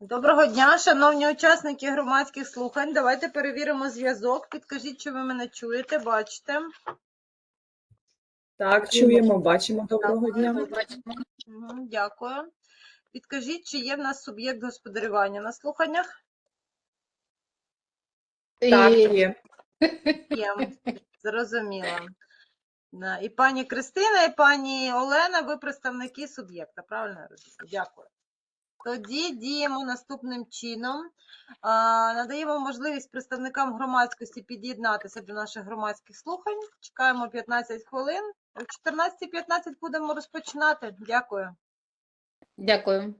Доброго дня, шановні учасники громадських слухань. Давайте перевіримо зв'язок. Підкажіть, чи ви мене чуєте, бачите. Так, чуємо, бачимо. Доброго дня. Мгм, Дякую. Підкажіть, чи є в нас суб'єкт господарювання на слуханнях? Так, є. Є. Зрозуміло. І пані Кристина, і пані Олена, ви представники суб'єкта, правильно я розумію? Дякую. Тоді діємо наступним чином. Надаємо можливість представникам громадськості під'єднатися до наших громадських слухань. Чекаємо 15 хвилин. О 14.15 будемо розпочинати. Дякую. Дякую.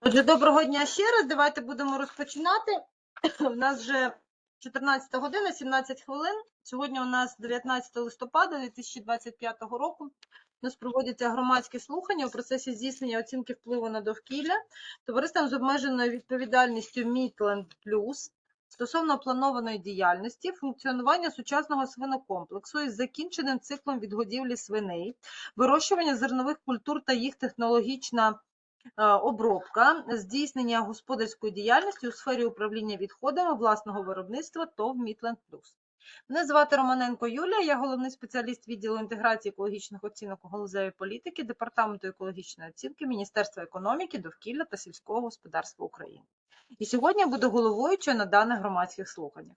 Отже, доброго дня ще раз. Давайте будемо розпочинати. У нас вже 14 година, 17 хвилин. Сьогодні у нас 19 листопада 2025 року. У нас проводяться громадські слухання у процесі здійснення оцінки впливу на довкілля товариством з обмеженою відповідальністю Мітленд Плюс стосовно планованої діяльності функціонування сучасного свинокомплексу із закінченим циклом відгодівлі свиней, вирощування зернових культур та їх технологічна обробка, здійснення господарської діяльності у сфері управління відходами власного виробництва ТОВ Мітленд Плюс. Мене звати Романенко Юлія, я головний спеціаліст відділу інтеграції екологічних оцінок у галузевій політики Департаменту екологічної оцінки Міністерства економіки, довкілля та сільського господарства України. І сьогодні буду головуючою на даних громадських слуханнях.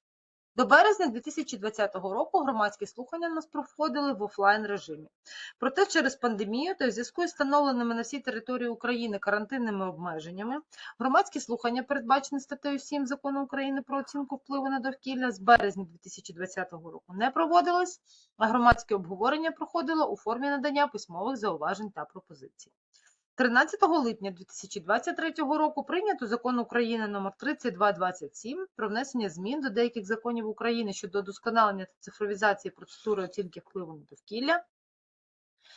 До березня 2020 року громадські слухання нас проходили в офлайн режимі. Проте через пандемію та в зв'язку із встановленими на всій території України карантинними обмеженнями громадські слухання, передбачені статтею 7 закону України про оцінку впливу на довкілля з березня 2020 року не проводились, а громадське обговорення проходило у формі надання письмових зауважень та пропозицій. 13 липня 2023 року прийнято закон України номер 3227 про внесення змін до деяких законів України щодо удосконалення та цифровізації процедури оцінки впливу на довкілля,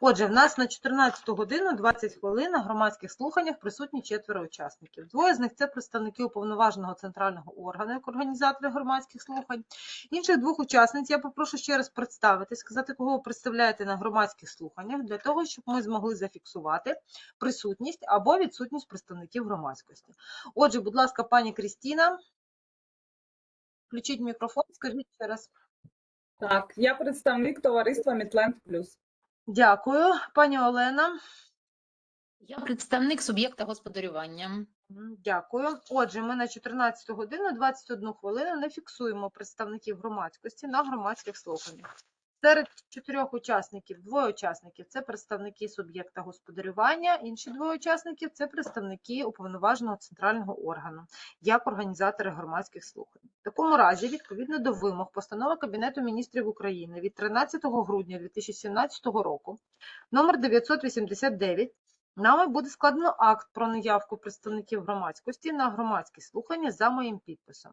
Отже, в нас на 14 годину 20 хвилин на громадських слуханнях присутні четверо учасників. Двоє з них це представники уповноваженого центрального органу як організатори громадських слухань. Інших двох учасниць я попрошу ще раз представити, сказати, кого ви представляєте на громадських слуханнях, для того, щоб ми змогли зафіксувати присутність або відсутність представників громадськості. Отже, будь ласка, пані Крістіна, включіть мікрофон, скажіть ще раз. Так, я представник товариства Мітленд Плюс. Дякую, пані Олена. Я представник суб'єкта господарювання. Дякую. Отже, ми на 14 годину 21 хвилину не фіксуємо представників громадськості на громадських слуханнях. Серед чотирьох учасників двоє учасників це представники суб'єкта господарювання, інші двоє учасників це представники уповноваженого центрального органу, як організатори громадських слухань. В такому разі, відповідно до вимог постанови Кабінету міністрів України від 13 грудня 2017 року, номер 989, Нами буде складено акт про наявку представників громадськості на громадські слухання за моїм підписом.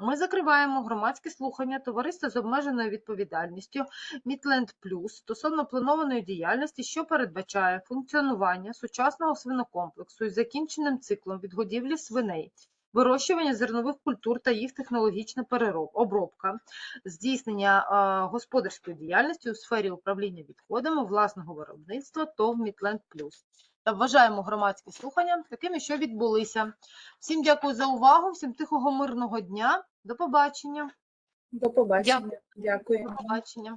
ми закриваємо громадські слухання товариства з обмеженою відповідальністю Мітленд Плюс стосовно планованої діяльності, що передбачає функціонування сучасного свинокомплексу із закінченим циклом відгодівлі свиней, вирощування зернових культур та їх технологічна обробка, здійснення господарської діяльності у сфері управління відходами власного виробництва ТОВ Мітленд Плюс. Та вважаємо громадські слухання такими, що відбулися. Всім дякую за увагу, всім тихого мирного дня. До побачення. До побачення. Дякую. До побачення.